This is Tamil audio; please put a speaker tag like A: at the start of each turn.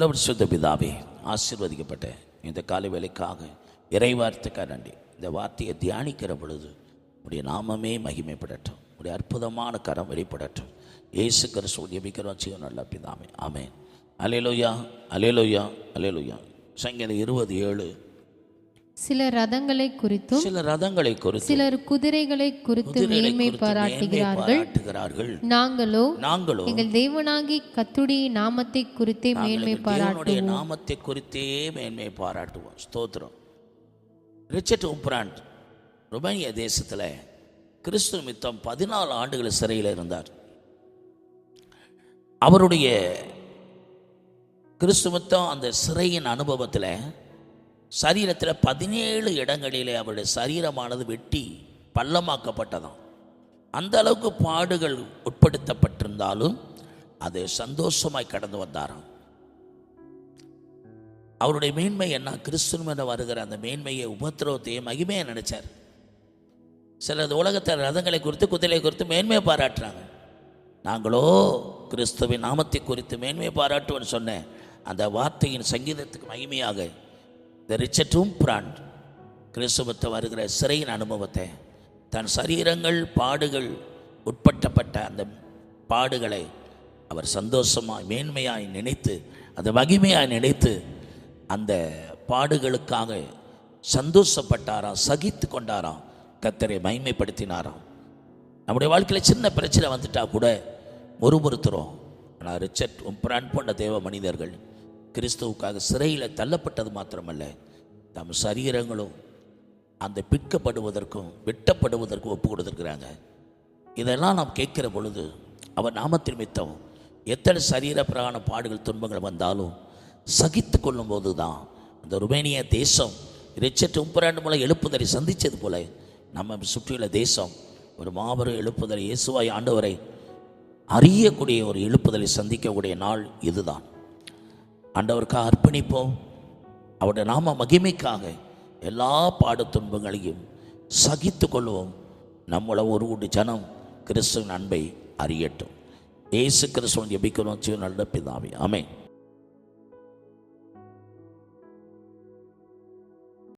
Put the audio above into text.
A: நல்லவர் சுத்த பிதாவே ஆசிர்வதிக்கப்பட்ட. இந்த காலை வேலைக்காக இறைவார்த்தைக்காக நன்றி இந்த வார்த்தையை தியானிக்கிற பொழுது உடைய நாமமே மகிமைப்படட்டும். உடைய அற்புதமான கரம் வெளிப்படட்டும். இயேசு கிறிஸ்து ஜெபிக்கிறோம் செய்யும் நல்ல பிதாமே ஆமேன். அலேலோயா அலேலோயா அலேலோயா சங்கீதம் இருபது ஏழு.
B: சில ரதங்களை குறித்தும்
A: சில ரதங்களை குறித்து
B: சிலர் குதிரைகளை குறித்து மேன்மை பாராட்டுகிறார்கள். நாங்களோ
A: நாங்களோ
B: எங்கள் தேவனாகி கத்துடைய நாமத்தை குறித்தே மேன்மை
A: தேவனுடைய நாமத்தை குறித்தே மேன்மை பாராட்டுவோம். ஸ்தோத்திரம். ரிச்சர்ட் உப்ராண்ட் ருமேனிய தேசத்தில் கிறிஸ்து நிமித்தம் பதினாலு ஆண்டுகள் சிறையில் இருந்தார். அவருடைய கிறிஸ்து நிமித்தம் அந்த சிறையின் அனுபவத்தில் சரீரத்தில் பதினேழு இடங்களிலே அவருடைய சரீரமானது வெட்டி பள்ளமாக்கப்பட்டதாம். அந்த அளவுக்கு பாடுகள் உட்படுத்தப்பட்டிருந்தாலும் அதை சந்தோஷமாய் கடந்து வந்தாராம். அவருடைய மேன்மை என்ன? கிறிஸ்துவ வருகிற அந்த மேன்மையை உபத்திரவத்தையும் மகிமையை நினைச்சார். சில உலகத்தில் ரதங்களை குறித்து குதிரை குறித்து மேன்மையை பாராட்டுறாங்க. நாங்களோ கிறிஸ்துவின் நாமத்தை குறித்து மேன்மையை பாராட்டுவோன்னு சொன்னேன். அந்த வார்த்தையின் சங்கீதத்துக்கு மகிமையாக இந்த ரிச்சர்டும் பிராண்ட் கிறிஸ்துவத்தை வருகிற சிறையின் அனுபவத்தை. தன் சரீரங்கள் பாடுகள் உட்பட்டப்பட்ட அந்த பாடுகளை அவர் சந்தோஷமாய் மேன்மையாய் நினைத்து அந்த மகிமையாய் நினைத்து அந்த பாடுகளுக்காக சந்தோஷப்பட்டாராம் சகித்து கொண்டாராம் கத்தரை மகிமைப்படுத்தினாராம். நம்முடைய வாழ்க்கையில் சின்ன பிரச்சனை வந்துட்டால் கூட முறுமுறுத்துறோம். ஆனால் ரிச்சர்ட் உம்ப்ரான் போன்ற தேவ மனிதர்கள் கிறிஸ்துவுக்காக சிறையில் தள்ளப்பட்டது மாத்திரமல்ல தம் சரீரங்களும் அந்த பிற்கப்படுவதற்கும் வெட்டப்படுவதற்கும் ஒப்பு கொடுத்துருக்குறாங்க. இதெல்லாம் நாம் கேட்கிற பொழுது அவர் நாமத்தின் மித்தம் எத்தனை சரீர பிராண பாடுகள் துன்பங்கள் வந்தாலும் சகித்து கொள்ளும் போது தான் இந்த ருமேனிய தேசம் ரிச்சர்ட் உம்பராண்டு மூலம் எழுப்புதலை சந்தித்தது போல நம்ம சுற்றியுள்ள தேசம் ஒரு மாபெரும் எழுப்புதலை இயேசுவாய் ஆண்டவரை அறியக்கூடிய ஒரு எழுப்புதலை சந்திக்கக்கூடிய நாள் இதுதான். ஆண்டவருக்காக அர்ப்பணிப்போம். அவருடைய நாம மகிமைக்காக எல்லா பாடு துன்பங்களையும் சகித்து கொள்வோம். நம்மளை ஒரு கூட்டு ஜனம் கிறிஸ்துவின் அன்பை அறியட்டும். ஏசு கிறிஸ்துவன் ஜெபிக்கிறோம். நல்ல பிதாவே. அமேன்